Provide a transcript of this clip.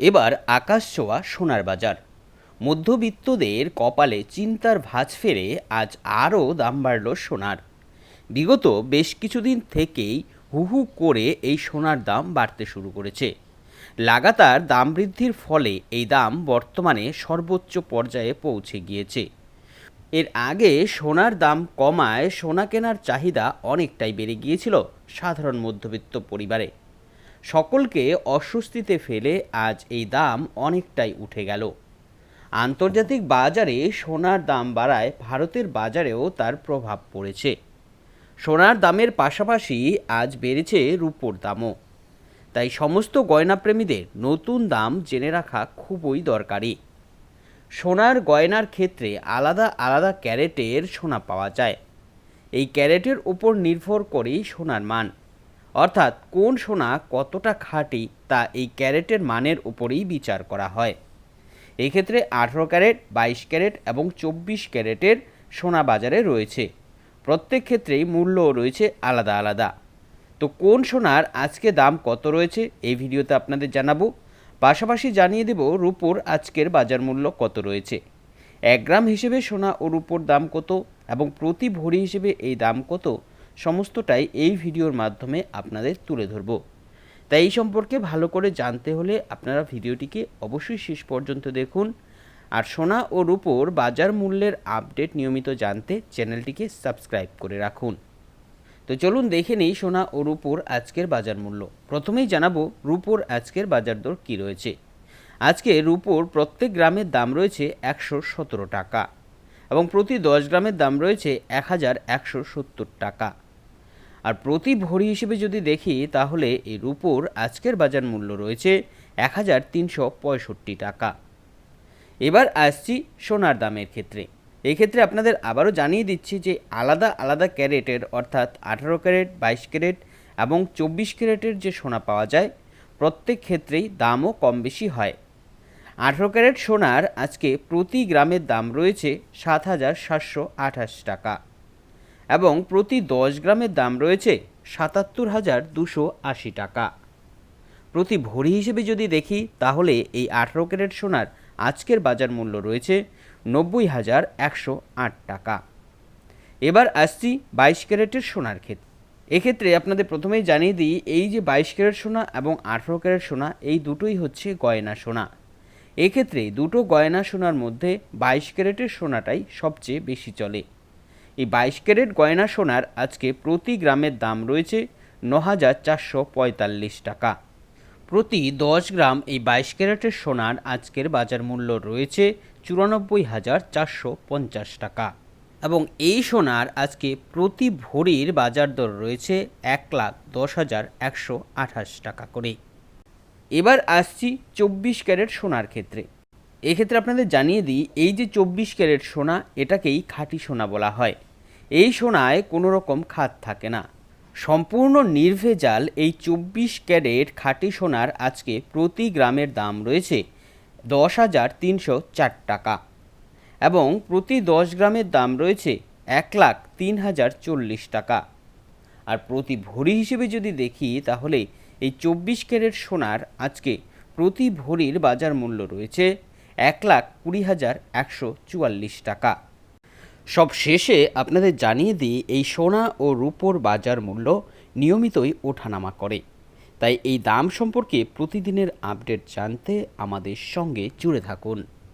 এবার আকাশ ছোঁয়া সোনার বাজার। মধ্যবিত্তদের কপালে চিন্তার ভাঁজ ফেরে আজ আরও দাম বাড়ল সোনার। বিগত বেশ কিছুদিন থেকেই হু হু করে এই সোনার দাম বাড়তে শুরু করেছে। লাগাতার দাম বৃদ্ধির ফলে এই দাম বর্তমানে সর্বোচ্চ পর্যায়ে পৌঁছে গিয়েছে। এর আগে সোনার দাম কমায় সোনা কেনার চাহিদা অনেকটাই বেড়ে গিয়েছিল সাধারণ মধ্যবিত্ত পরিবারে। সকলকে অস্বস্তিতে ফেলে আজ এই দাম অনেকটাই উঠে গেল। আন্তর্জাতিক বাজারে সোনার দাম বাড়ায় ভারতের বাজারেও তার প্রভাব পড়েছে। সোনার দামের পাশাপাশি আজ বেড়েছে রূপোর দামও। তাই সমস্ত গয়নাপ্রেমীদের নতুন দাম জেনে রাখা খুবই দরকারি। সোনার গয়নার ক্ষেত্রে আলাদা আলাদা ক্যারেটের সোনা পাওয়া যায়। এই ক্যারেটের উপর নির্ভর করেই সোনার মান। অর্থাৎ কোন সোনা কতটা খাঁটি তা এই ক্যারেটের মানের উপরেই বিচার করা হয়। এক্ষেত্রে আঠেরো ক্যারেট, বাইশ ক্যারেট এবং চব্বিশ ক্যারেটের সোনা বাজারে রয়েছে। প্রত্যেক ক্ষেত্রেই মূল্যও রয়েছে আলাদা আলাদা। তো কোন সোনার আজকে দাম কত রয়েছে এই ভিডিওতে আপনাদের জানাব। পাশাপাশি জানিয়ে দেব রূপোর আজকের বাজার মূল্য কত রয়েছে। এক গ্রাম হিসেবে সোনা ও রূপোর দাম কত এবং প্রতি ভরি হিসেবে এই দাম কত সমস্তটাই এই ভিডিওর মাধ্যমে আপনাদের তুলে ধরব। তাই এই সম্পর্কে ভালো করে জানতে হলে আপনারা ভিডিওটিকে অবশ্যই শেষ পর্যন্ত দেখুন। আর সোনা ও রূপোর বাজার মূল্যের আপডেট নিয়মিত জানতে চ্যানেলটিকে সাবস্ক্রাইব করে রাখুন। তো চলুন দেখে নেই সোনা ও রূপোর আজকের বাজার মূল্য। প্রথমেই জানাব রূপোর আজকের বাজার দর কী রয়েছে। আজকে রূপোর প্রত্যেক গ্রামের দাম রয়েছে একশো সতেরো টাকা। এবং প্রতি দশ গ্রামের দাম রয়েছে এক হাজার একশো সত্তর টাকা। আর প্রতি ভরি হিসেবে যদি দেখি, তাহলে এই রূপোর আজকের বাজার মূল্য রয়েছে এক হাজার তিনশো পঁয়ষট্টি টাকা। এবার আসছি সোনার দামের ক্ষেত্রে। এক্ষেত্রে আপনাদের আবারও জানিয়ে দিচ্ছি যে আলাদা আলাদা ক্যারেটের, অর্থাৎ আঠারো ক্যারেট, বাইশ ক্যারেট এবং চব্বিশ ক্যারেটের যে সোনা পাওয়া যায়, প্রত্যেক ক্ষেত্রেই দামও কম বেশি হয়। আঠারো ক্যারেট সোনার আজকে প্রতি গ্রামের দাম রয়েছে সাত হাজার সাতশো আঠাশ টাকা। এবং প্রতি দশ গ্রামের দাম রয়েছে সাতাত্তর হাজার দুশো আশি টাকা। প্রতি ভরি হিসেবে যদি দেখি, তাহলে এই আঠারো ক্যারেট সোনার আজকের বাজার মূল্য রয়েছে নব্বই হাজার একশো আট টাকা। এবার আসছি বাইশ ক্যারেটের সোনার ক্ষেত্রে এক্ষেত্রে আপনাদের প্রথমেই জানিয়ে দিই, এই যে বাইশ ক্যারেট সোনা এবং আঠেরো ক্যারেট সোনা, এই দুটোই হচ্ছে গয়না সোনা। এক্ষেত্রে দুটো গয়না সোনার মধ্যে বাইশ ক্যারেটের সোনাটাই সবচেয়ে বেশি চলে। এই বাইশ ক্যারেট গয়না সোনার আজকে প্রতি গ্রামের দাম রয়েছে ন হাজার চারশো পঁয়তাল্লিশ টাকা। প্রতি দশ গ্রাম এই বাইশ ক্যারেটের সোনার আজকের বাজার মূল্য রয়েছে চুরানব্বই হাজার চারশো পঞ্চাশ টাকা। এবং এই সোনার আজকে প্রতি ভরির বাজার দর রয়েছে এক লাখ দশ হাজার একশো আঠাশ টাকা করে। এবার আসছি চব্বিশ ক্যারেট সোনার ক্ষেত্রে। এক্ষেত্রে আপনাদের জানিয়ে দিই, এই যে চব্বিশ ক্যারেট সোনা, এটাকেই খাঁটি সোনা বলা হয়। এই সোনায় কোনো রকম খাত থাকে না। সম্পূর্ণ নির্ভেজাল এই চব্বিশ ক্যারেট খাঁটি সোনার আজকে প্রতি গ্রামের দাম রয়েছে দশ হাজার তিনশো চার টাকা এবং প্রতি দশ গ্রামের দাম রয়েছে এক লাখ তিন হাজার চল্লিশ টাকা। আর প্রতি ভরি হিসেবে যদি দেখি, তাহলে এই চব্বিশ ক্যারেট সোনার আজকে প্রতি ভরির বাজার মূল্য রয়েছে এক লাখ কুড়ি হাজার একশো চুয়াল্লিশ টাকা। সব শেষে আপনাদের জানিয়ে দিই, এই সোনা ও রূপোর বাজার মূল্য নিয়মিতই ওঠানামা করে। তাই এই দাম সম্পর্কে প্রতিদিনের আপডেট জানতে আমাদের সঙ্গে জুড়ে থাকুন।